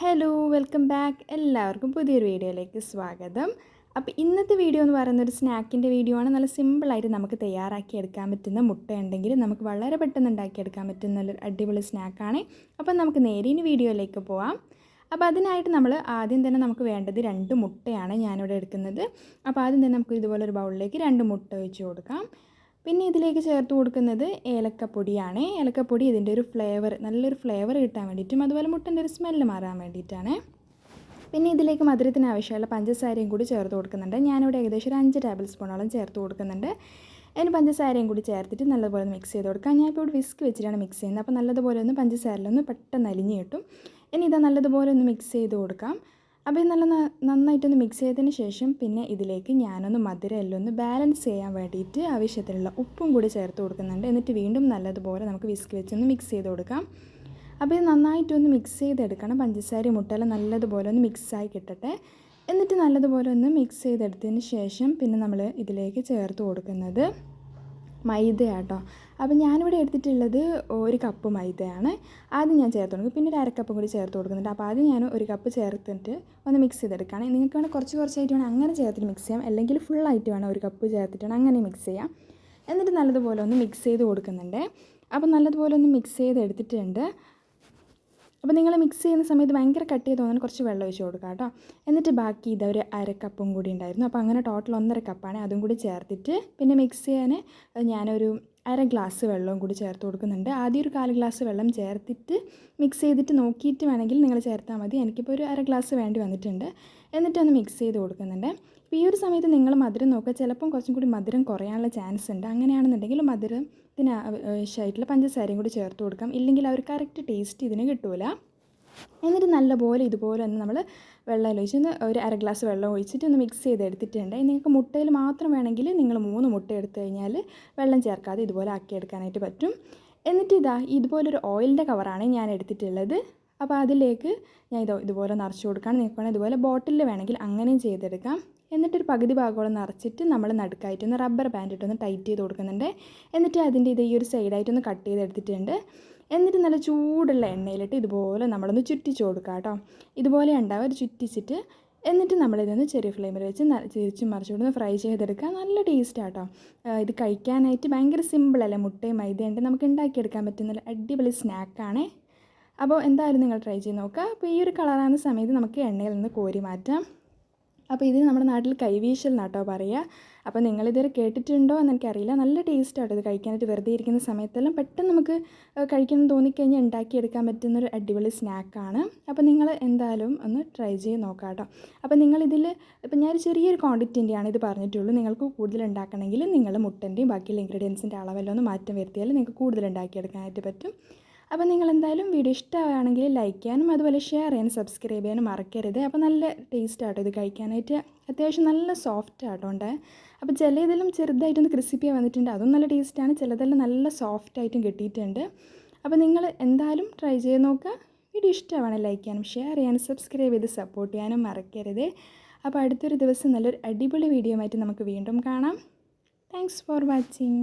Hello welcome back എല്ലാവർക്കും പുതിയൊരു വീഡിയോയിലേക്ക് സ്വാഗതം. അപ്പോൾ ഇന്നത്തെ വീഡിയോ എന്ന് പറയുന്ന ഒരു സ്നാക്കിന്റെ വീഡിയോ ആണ്. നല്ല സിമ്പിളായിട്ട് നമുക്ക് തയ്യാറാക്കി എടുക്കാൻ പറ്റുന്ന മുട്ട ഉണ്ടെങ്കിൽ നമുക്ക് വളരെ പെട്ടെന്ന് ഉണ്ടാക്കിയെടുക്കാൻ പറ്റുന്ന ഒരു അടിപൊളി സ്നാക്കാണ് അപ്പോൾ നമുക്ക് നേരെ വീഡിയോയിലേക്ക് പോവാം. അപ്പോൾ അതിനായിട്ട് നമ്മൾ ആദ്യം തന്നെ നമുക്ക് വേണ്ടത് രണ്ട് മുട്ടയാണ് ഞാനിവിടെ എടുക്കുന്നത്. അപ്പോൾ ആദ്യം തന്നെ നമുക്ക് ഇതുപോലെ ഒരു ബൗളിലേക്ക് രണ്ട് മുട്ട ഒഴിച്ച് കൊടുക്കാം. പിന്നെ ഇതിലേക്ക് ചേർത്ത് കൊടുക്കുന്നത് ഏലക്കപ്പൊടിയാണ്. ഏലക്കപ്പൊടി ഇതിന്റെ ഒരു ഫ്ലേവർ നല്ലൊരു ഫ്ലേവർ കിട്ടാൻ വേണ്ടിയിട്ടും അതുപോലെ മുട്ടന്റെ ഒരു സ്മെല്ല് മാറാൻ വേണ്ടിയിട്ടാണ്. പിന്നെ ഇതിലേക്ക് മധുരത്തിന് ആവശ്യമുള്ള പഞ്ചസാരയും കൂടി ചേർത്ത് കൊടുക്കുന്നുണ്ട്. ഞാനിവിടെ ഏകദേശം ഒരു അഞ്ച് ടേബിൾ സ്പൂണോളം ചേർത്ത് കൊടുക്കുന്നുണ്ട്. അതിന് പഞ്ചസാരയും കൂടി ചേർത്തിട്ട് നല്ലപോലെ മിക്സ് ചെയ്ത് കൊടുക്കാം. ഞാൻ ഇപ്പോൾ ഇവിടെ വിസ്ക് വെച്ചിട്ടാണ് മിക്സ് ചെയ്യുന്നത്. അപ്പോൾ നല്ലതുപോലെ ഒന്ന് പഞ്ചസാരയിലൊന്ന് പെട്ടെന്ന് അലിഞ്ഞ് കിട്ടും. ഇനി ഇത് നല്ലതുപോലെ ഒന്ന് മിക്സ് ചെയ്ത് കൊടുക്കാം. അപ്പോൾ ഇത് നല്ല നന്നായിട്ടൊന്ന് മിക്സ് ചെയ്തതിന് ശേഷം പിന്നെ ഇതിലേക്ക് ഞാനൊന്ന് മധുരം എല്ലാം ഒന്ന് ബാലൻസ് ചെയ്യാൻ വേണ്ടിയിട്ട് ആവശ്യത്തിനുള്ള ഉപ്പും കൂടി ചേർത്ത് കൊടുക്കുന്നുണ്ട്. എന്നിട്ട് വീണ്ടും നല്ലതുപോലെ നമുക്ക് വിസ്ക് വെച്ചൊന്ന് മിക്സ് ചെയ്ത് കൊടുക്കാം. അപ്പോൾ ഇത് നന്നായിട്ടൊന്ന് മിക്സ് ചെയ്തെടുക്കണം. പഞ്ചസാരയും മുട്ടയെല്ലാം നല്ലതുപോലെ ഒന്ന് മിക്സായി കിട്ടട്ടെ. എന്നിട്ട് നല്ലതുപോലെ ഒന്ന് മിക്സ് ചെയ്തെടുത്തതിന് ശേഷം പിന്നെ നമ്മൾ ഇതിലേക്ക് ചേർത്ത് കൊടുക്കുന്നത് മൈദയാട്ടോ. അപ്പോൾ ഞാനിവിടെ എടുത്തിട്ടുള്ളത് ഒരു കപ്പ് മൈദയാണ്. ആദ്യം ഞാൻ ചേർത്ത് കൊടുക്കും. പിന്നെ ഒരു അരക്കപ്പും കൂടി ചേർത്ത് കൊടുക്കുന്നുണ്ട്. അപ്പോൾ ആദ്യം ഞാൻ ഒരു കപ്പ് ചേർത്തിട്ട് ഒന്ന് മിക്സ് ചെയ്തെടുക്കുകയാണ്. നിങ്ങൾക്ക് വേണമെങ്കിൽ കുറച്ച് കുറച്ചായിട്ട് വേണം അങ്ങനെ ചേർത്തിട്ട് മിക്സ് ചെയ്യാം. അല്ലെങ്കിൽ ഫുള്ളായിട്ട് വേണം ഒരു കപ്പ് ചേർത്തിട്ട് വേണം അങ്ങനെ മിക്സ് ചെയ്യാം. എന്നിട്ട് നല്ലതുപോലെ ഒന്ന് മിക്സ് ചെയ്ത് കൊടുക്കുന്നുണ്ട്. അപ്പോൾ നല്ലതുപോലെ ഒന്ന് മിക്സ് ചെയ്ത് എടുത്തിട്ടുണ്ട് അപ്പോൾ നിങ്ങൾ മിക്സ് ചെയ്യുന്ന സമയത്ത് ഭയങ്കര കട്ട് ചെയ്ത് തോന്നാൻ കുറച്ച് വെള്ളം ഒഴിച്ച് കൊടുക്കുക കേട്ടോ. എന്നിട്ട് ബാക്കി ഇത് ഒരു അരക്കപ്പും കപ്പും കൂടി ഉണ്ടായിരുന്നു. അപ്പോൾ അങ്ങനെ ടോട്ടൽ ഒന്നര കപ്പാണ്. അതും കൂടി ചേർത്തിട്ട് പിന്നെ മിക്സ് ചെയ്യാൻ ഞാനൊരു അര ഗ്ലാസ് വെള്ളവും കൂടി ചേർത്ത് കൊടുക്കുന്നുണ്ട്. ആദ്യം ഒരു കാൽ ഗ്ലാസ് വെള്ളം ചേർത്തിട്ട് മിക്സ് ചെയ്തിട്ട് നോക്കിയിട്ട് വേണമെങ്കിൽ നിങ്ങൾ ചേർത്താൽ മതി. എനിക്കിപ്പോൾ ഒരു അര ഗ്ലാസ് വേണ്ടി വന്നിട്ടുണ്ട്. എന്നിട്ടൊന്ന് മിക്സ് ചെയ്ത് കൊടുക്കുന്നുണ്ട്. അപ്പോൾ ഈ ഒരു സമയത്ത് നിങ്ങൾ മധുരം നോക്കുക. ചിലപ്പം കുറച്ചും കൂടി മധുരം കുറയാനുള്ള ചാൻസ് ഉണ്ട്. അങ്ങനെയാണെന്നുണ്ടെങ്കിൽ മധുരത്തിന് ആവശ്യമായിട്ടുള്ള പഞ്ചസാരയും കൂടി ചേർത്ത് കൊടുക്കാം. ഇല്ലെങ്കിൽ അവർ കറക്റ്റ് ടേസ്റ്റ് ഇതിന് കിട്ടൂല. എന്നിട്ട് നല്ലപോലെ ഇതുപോലെ ഒന്ന് നമ്മൾ വെള്ളം ഒഴിച്ച് ഒന്ന് ഒരു അര ഗ്ലാസ് വെള്ളം ഒഴിച്ചിട്ട് ഒന്ന് മിക്സ് ചെയ്ത് എടുത്തിട്ടുണ്ട് നിങ്ങൾക്ക് മുട്ടയിൽ മാത്രം വേണമെങ്കിൽ നിങ്ങൾ മൂന്ന് മുട്ട എടുത്തു കഴിഞ്ഞാൽ വെള്ളം ചേർക്കാതെ ഇതുപോലെ ആക്കിയെടുക്കാനായിട്ട് പറ്റും. എന്നിട്ട് ഇതാ ഇതുപോലൊരു ഓയിലിന്റെ കവറാണ് ഞാൻ എടുത്തിട്ടുള്ളത്. അപ്പോൾ അതിലേക്ക് ഞാൻ ഇത് ഇതുപോലെ നിറച്ച് കൊടുക്കുകയാണ്. നിങ്ങൾക്ക് ഇതുപോലെ ബോട്ടിലിൽ വേണമെങ്കിൽ അങ്ങനെയും ചെയ്തെടുക്കാം. എന്നിട്ടൊരു പകുതി ഭാഗമോളം നിറച്ചിട്ട് നമ്മൾ നടുക്കായിട്ടൊന്ന് റബ്ബർ ബാൻഡ് ഇട്ടൊന്ന് ടൈറ്റ് ചെയ്ത് കൊടുക്കുന്നുണ്ട്. എന്നിട്ട് അതിന്റെ ഇത് ഈ ഒരു സൈഡായിട്ടൊന്ന് കട്ട് ചെയ്തെടുത്തിട്ടുണ്ട് എന്നിട്ട് നല്ല ചൂടുള്ള എണ്ണയിലിട്ട് ഇതുപോലെ നമ്മളൊന്ന് ചുറ്റിച്ച് കൊടുക്കുക കേട്ടോ. ഇതുപോലെ ഉണ്ടാവും. അത് ചുറ്റിച്ചിട്ട് എന്നിട്ട് നമ്മളിതൊന്ന് ചെറിയ ഫ്ലെയിമിൽ വെച്ച് തിരിച്ച് മറിച്ചുകൊടുന്ന് ഫ്രൈ ചെയ്തെടുക്കുക. നല്ല ടേസ്റ്റ് ആട്ടോ ഇത് കഴിക്കാനായിട്ട് ഭയങ്കര സിമ്പിളല്ലേ മുട്ടയും മൈദയുണ്ട് നമുക്ക് ഉണ്ടാക്കിയെടുക്കാൻ പറ്റുന്ന അടിപൊളി സ്നാക്കാണ് അപ്പോൾ എന്തായാലും നിങ്ങൾ ട്രൈ ചെയ്ത് നോക്കുക. അപ്പോൾ ഈ ഒരു കളറാകുന്ന സമയത്ത് നമുക്ക് എണ്ണയിൽ നിന്ന് കോരി മാറ്റാം. അപ്പോൾ ഇത് നമ്മുടെ നാട്ടിൽ കൈവീശൽ നാട്ടോ പറയുക. അപ്പോൾ നിങ്ങളിതുവരെ കേട്ടിട്ടുണ്ടോ എന്ന് എനിക്കറിയില്ല. നല്ല ടേസ്റ്റാട്ടോ ഇത് കഴിക്കാനായിട്ട് വെറുതെ ഇരിക്കുന്ന സമയത്തെല്ലാം പെട്ടെന്ന് നമുക്ക് കഴിക്കണം തോന്നിക്കഴിഞ്ഞാൽ ഉണ്ടാക്കിയെടുക്കാൻ പറ്റുന്നൊരു അടിപൊളി സ്നാക്കാണ് അപ്പോൾ നിങ്ങൾ എന്തായാലും ഒന്ന് ട്രൈ ചെയ്ത് നോക്കാം കേട്ടോ. അപ്പോൾ നിങ്ങളിതിൽ ഇപ്പോൾ ഞാൻ ചെറിയൊരു ക്വാണ്ടിറ്റിന്റെയാണ് ഇത് പറഞ്ഞിട്ടുള്ളൂ. നിങ്ങൾക്ക് കൂടുതൽ ഉണ്ടാക്കണമെങ്കിൽ നിങ്ങൾ മുട്ടന്റെയും ബാക്കിയുള്ള ഇൻഗ്രീഡിയൻസിന്റെ അളവെല്ലാം ഒന്ന് മാറ്റം വരുത്തിയാൽ നിങ്ങൾക്ക് കൂടുതൽ ഉണ്ടാക്കിയെടുക്കാനായിട്ട് പറ്റും. അപ്പോൾ നിങ്ങൾ എന്തായാലും വീഡിയോ ഇഷ്ടമാണെങ്കിൽ ലൈക്ക് ചെയ്യാനും അതുപോലെ ഷെയർ ചെയ്യാനും സബ്സ്ക്രൈബ് ചെയ്യാനും മറക്കരുത്. അപ്പോൾ നല്ല ടേസ്റ്റ് ആട്ടോ ഇത് കഴിക്കാനായിട്ട്. അത്യാവശ്യം നല്ല സോഫ്റ്റ് ആട്ടോ ഉണ്ട്. അപ്പോൾ ചില ഇതെല്ലാം ചെറുതായിട്ടൊന്ന് ക്രിസ്പി വന്നിട്ടുണ്ട്. അതും നല്ല ടേസ്റ്റാണ് ചിലതെല്ലാം നല്ല സോഫ്റ്റ് ആയിട്ടും കിട്ടിയിട്ടുണ്ട്. അപ്പോൾ നിങ്ങൾ എന്തായാലും ട്രൈ ചെയ്ത് നോക്കുക. വീഡിയോ ഇഷ്ടമാണ് ലൈക്ക് ചെയ്യാനും ഷെയർ ചെയ്യാനും സബ്സ്ക്രൈബ് ചെയ്ത് സപ്പോർട്ട് ചെയ്യാനും മറക്കരുത്. അപ്പോൾ അടുത്തൊരു ദിവസം നല്ലൊരു അടിപൊളി വീഡിയോ ആയിട്ട് നമുക്ക് വീണ്ടും കാണാം. Thanks for watching